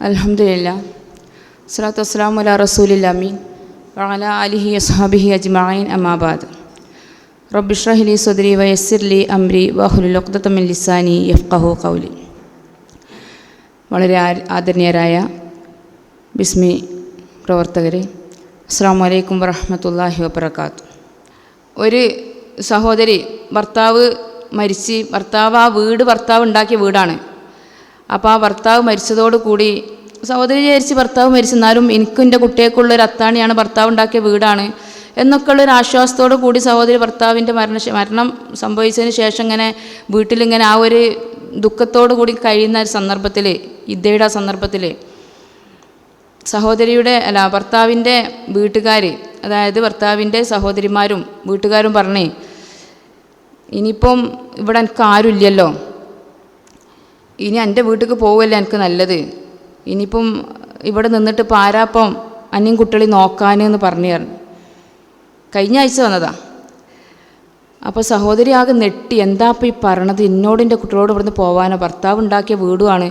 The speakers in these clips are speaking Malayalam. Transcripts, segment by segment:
അലഹമില്ല സ്വലാത്തു വസ്സലാം അല റസൂലില്ലാമീൻ വഅല അലിഹി അസ്ഹാബിഹി അജ്മഈൻ അമാബാദ് റബ്ബിഷ്റഹ്ലി സുദ്രി വയസ്സിർലി അംരി വഹുലുഖ്ദത്തമിൻ ലിസാനി യഫ്ഖഹു കൗലി വളരെ ആദരണീയരായ ബിസ്മി പ്രവർത്തകരെ അസ്സാം വലൈക്കും വറഹമത്തല്ലാഹി വബർക്കാത്തു ഒരു സഹോദരി ഭർത്താവ് മരിച്ച് ഭർത്താവ് ആ വീട് ഭർത്താവ് ഉണ്ടാക്കിയ വീടാണ്. അപ്പോൾ ആ ഭർത്താവ് മരിച്ചതോടുകൂടി സഹോദരി വിചാരിച്ച് ഭർത്താവ് മരിച്ചു എന്നാലും എനിക്കും എന്റെ കുട്ടിയേക്കുള്ള ഒരു അത്താണിയാണ് ഭർത്താവ് ഉണ്ടാക്കിയ വീടാണ് എന്നൊക്കെയുള്ളൊരു ആശ്വാസത്തോടു കൂടി സഹോദരി ഭർത്താവിന്റെ മരണ മരണം സംഭവിച്ചതിന് ശേഷം ഇങ്ങനെ വീട്ടിലിങ്ങനെ ആ ഒരു ദുഃഖത്തോടു കൂടി കഴിയുന്ന ഒരു സന്ദർഭത്തിൽ ഇദ്ദേഹയുടെ ആ സന്ദർഭത്തിൽ സഹോദരിയുടെ അല്ല ഭർത്താവിന്റെ വീട്ടുകാർ അതായത് ഭർത്താവിന്റെ സഹോദരിമാരും വീട്ടുകാരും പറഞ്ഞേ ഇനിയിപ്പം ഇവിടെ എനിക്ക് ആരുമില്ലല്ലോ. ഇനി എന്റെ വീട്ടിലേക്ക് പോവുമല്ലേ എനിക്ക് നല്ലത്? ഇനിയിപ്പം ഇവിടെ നിന്നിട്ട് പാരാപ്പം അന്യം കുട്ടികളെ നോക്കാനെന്ന് പറഞ്ഞു കഴിഞ്ഞ ആഴ്ച വന്നതാ. അപ്പോൾ സഹോദരി ആകെ നെട്ടി എന്താ ഇപ്പോൾ ഈ പറയണത്? എന്നോട് എന്റെ കുട്ടികളോട് ഇവിടുന്ന് പോവാനോ? ഭർത്താവ് ഉണ്ടാക്കിയ വീടുമാണ്.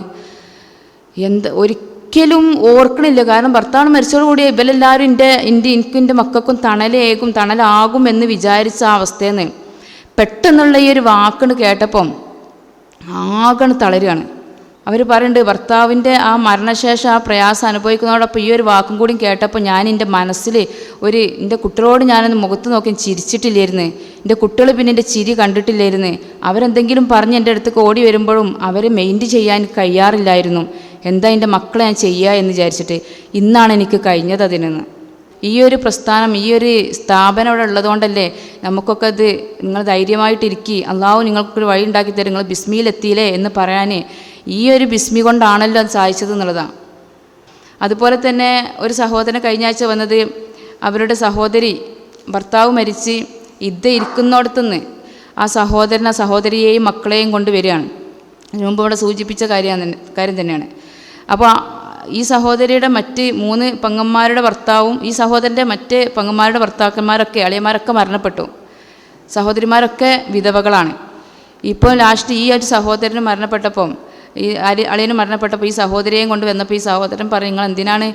എന്ത് ഒരിക്കലും ഓർക്കണില്ല. കാരണം ഭർത്താവ് മരിച്ചതോടുകൂടി ഇവരെല്ലാവരും എന്റെ എന്റെ എനിക്കും എന്റെ മക്കൾക്കും തണലേകും തണലാകും എന്ന് വിചാരിച്ച അവസ്ഥയെന്ന് പെട്ടെന്നുള്ള ഈ ഒരു വാക്കിന് കേട്ടപ്പം ആകണ് തളരുകയാണ്. അവർ പറയുന്നുണ്ട് ഭർത്താവിന്റെ ആ മരണശേഷം ആ പ്രയാസം അനുഭവിക്കുന്നതോടൊപ്പം ഈ ഒരു വാക്കും കൂടി കേട്ടപ്പോൾ ഞാൻ എന്റെ മനസ്സിൽ ഒരു എന്റെ കുട്ടികളോട് ഞാനൊന്ന് മുഖത്ത് നോക്കി ചിരിച്ചിട്ടില്ലായിരുന്നു. എന്റെ കുട്ടികൾ പിന്നെ എന്റെ ചിരി കണ്ടിട്ടില്ലായിരുന്നു. അവരെന്തെങ്കിലും പറഞ്ഞ് എന്റെ അടുത്തേക്ക് ഓടി വരുമ്പോഴും അവരെ മെയിന്റ് ചെയ്യാൻ കഴിയാറില്ലായിരുന്നു. എന്താ എന്റെ മക്കളെ ഞാൻ ചെയ്യുക എന്ന് വിചാരിച്ചിട്ട് ഇന്നാണ് എനിക്ക് കഴിഞ്ഞത് അതിനെന്ന്. ഈ ഒരു പ്രസ്ഥാനം ഈ ഒരു സ്ഥാപനം അവിടെ ഉള്ളതുകൊണ്ടല്ലേ നമുക്കൊക്കെ അത് നിങ്ങൾ ധൈര്യമായിട്ടിരിക്കി അള്ളാഹു നിങ്ങൾക്കൊരു വഴി ഉണ്ടാക്കി തരും നിങ്ങൾ ബിസ്മിയിലെത്തിയില്ലേ എന്ന് പറയാൻ ഈ ഒരു ബിസ്മി കൊണ്ടാണല്ലോ അത് സാധിച്ചത് എന്നുള്ളതാണ് അതുപോലെ തന്നെ ഒരു സഹോദരൻ കഴിഞ്ഞ ആഴ്ച വന്നത് അവരുടെ സഹോദരി ഭർത്താവ് മരിച്ച് ഇദ്ദ ഇരിക്കുന്നിടത്തുനിന്ന് ആ സഹോദരൻ ആ സഹോദരിയെയും മക്കളെയും കൊണ്ടുവരികയാണ് വരികയാണ്. മുമ്പ് ഇവിടെ സൂചിപ്പിച്ച കാര്യമാണ് കാര്യം തന്നെയാണ്. അപ്പോൾ ഈ സഹോദരിയുടെ മറ്റ് മൂന്ന് പെങ്ങന്മാരുടെ ഭർത്താവും ഈ സഹോദരന്റെ മറ്റ് പെങ്ങന്മാരുടെ ഭർത്താക്കന്മാരൊക്കെ അളിയന്മാരൊക്കെ മരണപ്പെട്ടു. സഹോദരിമാരൊക്കെ വിധവകളാണ്. ഇപ്പോൾ ലാസ്റ്റ് ഈ ഒരു സഹോദരന് മരണപ്പെട്ടപ്പം ഈ അലി അളിയന് മരണപ്പെട്ടപ്പോൾ ഈ സഹോദരിയെയും കൊണ്ട് വന്നപ്പോൾ ഈ സഹോദരൻ പറഞ്ഞു നിങ്ങൾ എന്തിനാണ്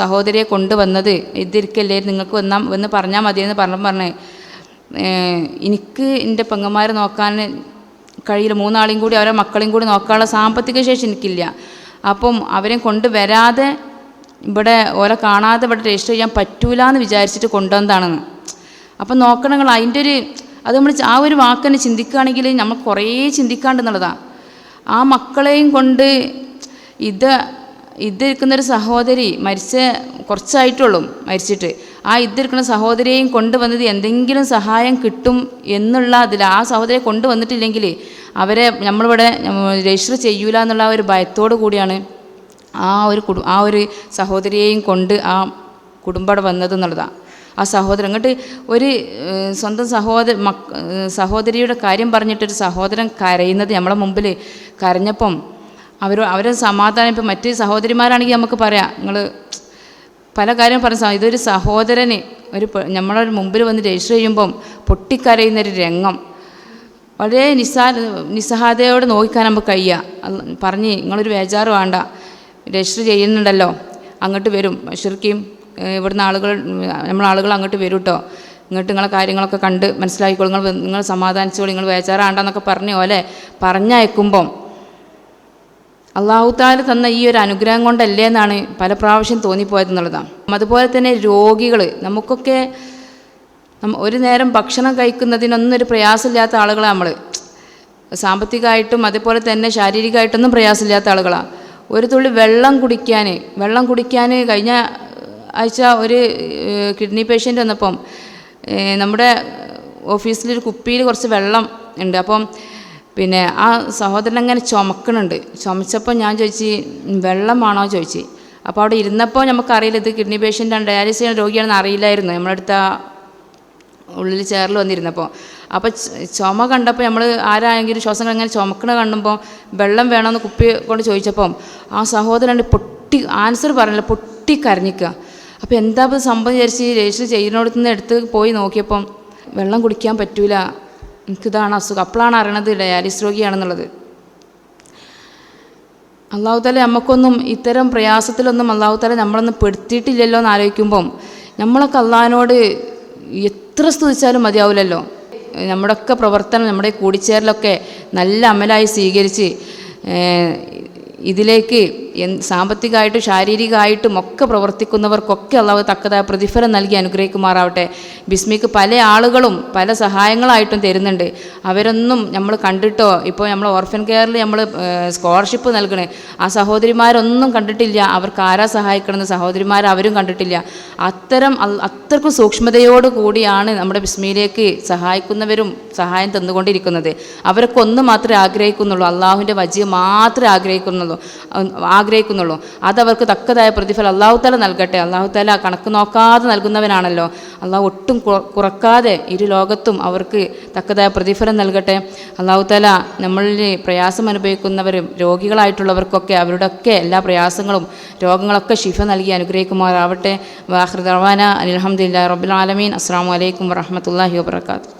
സഹോദരിയെ കൊണ്ടുവന്നത് ഇതിരിക്കല്ലേ നിങ്ങൾക്ക് വന്നാൽ വന്ന് പറഞ്ഞാൽ മതിയെന്ന് പറഞ്ഞു പറഞ്ഞേ എനിക്ക് എന്റെ പെങ്ങന്മാരെ നോക്കാൻ കഴിയില്ല. മൂന്നാളെയും കൂടി അവരെ മക്കളെയും കൂടി നോക്കാനുള്ള സാമ്പത്തിക ശേഷി എനിക്കില്ല. അപ്പം അവരെ കൊണ്ടുവരാതെ ഇവിടെ ഓരെ കാണാതെ ഇവിടെ രജിസ്റ്റർ ചെയ്യാൻ പറ്റൂല എന്ന് വിചാരിച്ചിട്ട് കൊണ്ടുവന്നതാണെന്ന് അപ്പം നോക്കണം നിങ്ങൾ അതിന്റെ ഒരു അത് നമ്മൾ ആ ഒരു വാക്ക് തന്നെ ചിന്തിക്കുകയാണെങ്കിൽ നമ്മൾ കുറേ ചിന്തിക്കാണ്ടെന്നുള്ളതാണ് ആ മക്കളെയും കൊണ്ട് ഇത് ഇതിരിക്കുന്നൊരു സഹോദരി മരിച്ച കുറച്ചായിട്ടുള്ളൂ മരിച്ചിട്ട്. ആ ഇതിരിക്കുന്ന സഹോദരിയെയും കൊണ്ടുവന്നത് എന്തെങ്കിലും സഹായം കിട്ടും എന്നുള്ള അതിൽ ആ സഹോദരിയെ കൊണ്ടുവന്നിട്ടില്ലെങ്കിൽ അവരെ നമ്മളിവിടെ രജിസ്റ്റർ ചെയ്യൂല എന്നുള്ള ഒരു ഭയത്തോടു കൂടിയാണ് ആ ഒരു കുടു ആ ഒരു സഹോദരിയെയും കൊണ്ട് ആ കുടുംബം വന്നത് എന്നുള്ളതാണ് ആ സഹോദരൻ അങ്ങോട്ട് ഒരു സ്വന്തം സഹോദര സഹോദരിയുടെ കാര്യം പറഞ്ഞിട്ടൊരു സഹോദരൻ കരയുന്നത് നമ്മളെ മുമ്പിൽ കരഞ്ഞപ്പം അവർ അവരെ സമാധാനം ഇപ്പം മറ്റ് സഹോദരിമാരാണെങ്കിൽ നമുക്ക് പറയാം നിങ്ങൾ പല കാര്യം പറഞ്ഞ ഇതൊരു സഹോദരന് ഒരു നമ്മളൊരു മുമ്പിൽ വന്ന് രജിസ്റ്റർ ചെയ്യുമ്പം പൊട്ടിക്കരയുന്നൊരു രംഗം. വളരെ നിസ്സാര നിസ്സഹായതയോടെ നോക്കിക്കാൻ നമുക്ക് കഴിയുക പറഞ്ഞ് നിങ്ങളൊരു ബേജാറ് വേണ്ട. രജിസ്റ്റർ ചെയ്യുന്നുണ്ടല്ലോ. അങ്ങോട്ട് വരും. ഷിർക്കിയും ഇവിടുന്ന് ആളുകൾ നമ്മൾ ആളുകൾ അങ്ങോട്ട് വരും കേട്ടോ ഇങ്ങോട്ട് നിങ്ങളെ കാര്യങ്ങളൊക്കെ കണ്ട് മനസ്സിലാക്കിക്കോളും. നിങ്ങൾ നിങ്ങൾ സമാധാനിച്ചോളൂ. നിങ്ങൾ വേചാറാണ്ടെന്നൊക്കെ പറഞ്ഞു പോലെ പറഞ്ഞയക്കുമ്പം. അള്ളാഹുത്താല തന്ന ഈ ഒരു അനുഗ്രഹം കൊണ്ടല്ലേ എന്നാണ് പല പ്രാവശ്യം തോന്നിപ്പോയതെന്നുള്ളതാണ്. അതുപോലെ തന്നെ രോഗികൾ നമുക്കൊക്കെ ഒരു നേരം ഭക്ഷണം കഴിക്കുന്നതിനൊന്നും ഒരു പ്രയാസമില്ലാത്ത ആളുകളാണ് നമ്മൾ സാമ്പത്തികമായിട്ടും അതേപോലെ തന്നെ ശാരീരികമായിട്ടൊന്നും പ്രയാസമില്ലാത്ത ആളുകളാണ് ഒരു തുള്ളി വെള്ളം കുടിക്കാൻ വെള്ളം കുടിക്കാൻ കഴിഞ്ഞ ആഴ്ച ഒരു കിഡ്നി പേഷ്യന്റ് വന്നപ്പം നമ്മുടെ ഓഫീസിലൊരു കുപ്പിയിൽ കുറച്ച് വെള്ളം ഉണ്ട്. അപ്പം പിന്നെ ആ സഹോദരൻ അങ്ങനെ ചുമക്കണുണ്ട്. ചുമച്ചപ്പോൾ ഞാൻ ചോദിച്ചു വെള്ളമാണോ? ചോദിച്ചു. അപ്പോൾ അവിടെ ഇരുന്നപ്പോൾ നമുക്കറിയില്ല ഇത് കിഡ്നി പേഷ്യന്റാണ് ഡയാലിസിസ് ചെയ്യുന്ന രോഗിയാണെന്ന് അറിയില്ലായിരുന്നു. നമ്മളടുത്ത ഉള്ളിൽ ചേറിൽ വന്നിരുന്നപ്പോൾ അപ്പോൾ ചുമ കണ്ടപ്പോൾ നമ്മൾ ആരായെങ്കിലും ശ്വാസം ഇങ്ങനെ ചുമക്കണ കണ്ടുമ്പോൾ വെള്ളം വേണമെന്ന് കുപ്പി കൊണ്ട് ചോദിച്ചപ്പം ആ സഹോദരൻ പൊട്ടി ആൻസർ പറഞ്ഞില്ല പൊട്ടി കരഞ്ഞിക്കുക അപ്പോൾ എന്താ ഇപ്പോൾ സംഭവം വിചാരിച്ച് രജിസ്റ്റർ ചെയ്യുന്നിടത്ത് നിന്ന് എടുത്ത് പോയി നോക്കിയപ്പം വെള്ളം കുടിക്കാൻ പറ്റൂല എനിക്കിതാണ് അസുഖം. അപ്പോഴാണ് അറിയണത് ഡയാലിസ് രോഗിയാണെന്നുള്ളത്. അള്ളാഹുത്താല നമുക്കൊന്നും ഇത്തരം പ്രയാസത്തിലൊന്നും അള്ളാഹുത്താല നമ്മളൊന്നും പെടുത്തിയിട്ടില്ലല്ലോ എന്ന് ആലോചിക്കുമ്പം നമ്മളൊക്കെ അള്ളാഹിനോട് എത്ര സ്തുതിച്ചാലും മതിയാവില്ലല്ലോ. നമ്മുടെയൊക്കെ പ്രവർത്തനം നമ്മുടെ കൂടിച്ചേരലൊക്കെ നല്ല അമലായി സ്വീകരിച്ച് ഇതിലേക്ക് സാമ്പത്തികമായിട്ടും ശാരീരികമായിട്ടും ഒക്കെ പ്രവർത്തിക്കുന്നവർക്കൊക്കെ അള്ളാഹു തക്കതായ പ്രതിഫലം നൽകി അനുഗ്രഹിക്കുമാറാവട്ടെ. ബിസ്മിക്ക് പല ആളുകളും പല സഹായങ്ങളായിട്ടും തരുന്നുണ്ട്. അവരൊന്നും നമ്മൾ കണ്ടിട്ടോ ഇപ്പോൾ നമ്മൾ ഓർഫൻ കെയറിൽ നമ്മൾ സ്കോളർഷിപ്പ് നൽകണേ. ആ സഹോദരിമാരൊന്നും കണ്ടിട്ടില്ല. അവർക്ക് ആരാ സഹായിക്കണമെന്ന് സഹോദരിമാർ അവരും കണ്ടിട്ടില്ല. അത്തരം അത്രക്കും സൂക്ഷ്മതയോട് കൂടിയാണ് നമ്മുടെ ബിസ്മിയിലേക്ക് സഹായിക്കുന്നവരും സഹായം തന്നുകൊണ്ടിരിക്കുന്നത്. അവരൊക്കെ ഒന്ന് മാത്രമേ ആഗ്രഹിക്കുന്നുള്ളൂ. അള്ളാഹുവിന്റെ വജിയെ മാത്രമേ ആഗ്രഹിക്കുന്നുള്ളൂ. ആഗ്രഹിക്കുന്നുള്ളൂ. അതവർക്ക് തക്കതായ പ്രതിഫലം അള്ളാഹു താല നൽകട്ടെ. അള്ളാഹു താല കണക്ക് നോക്കാതെ നൽകുന്നവനാണല്ലോ. അള്ളാഹു ഒട്ടും കുറക്കാതെ ഇരു ലോകത്തും അവർക്ക് തക്കതായ പ്രതിഫലം നൽകട്ടെ. അള്ളാഹു താല നമ്മളിൽ പ്രയാസം അനുഭവിക്കുന്നവരും രോഗികളായിട്ടുള്ളവർക്കൊക്കെ അവരുടെയൊക്കെ എല്ലാ പ്രയാസങ്ങളും രോഗങ്ങളൊക്കെ ശിഫ നൽകി അനുഗ്രഹിക്കുമാറാവട്ടെ. വാഹൃദർവാന അനിൽഹമ്മദില്ല റബുൽ ആലമീൻ. അസ്സാം വലൈക്കും വറഹമത്തല്ലാഹി വാബർക്കാത്തു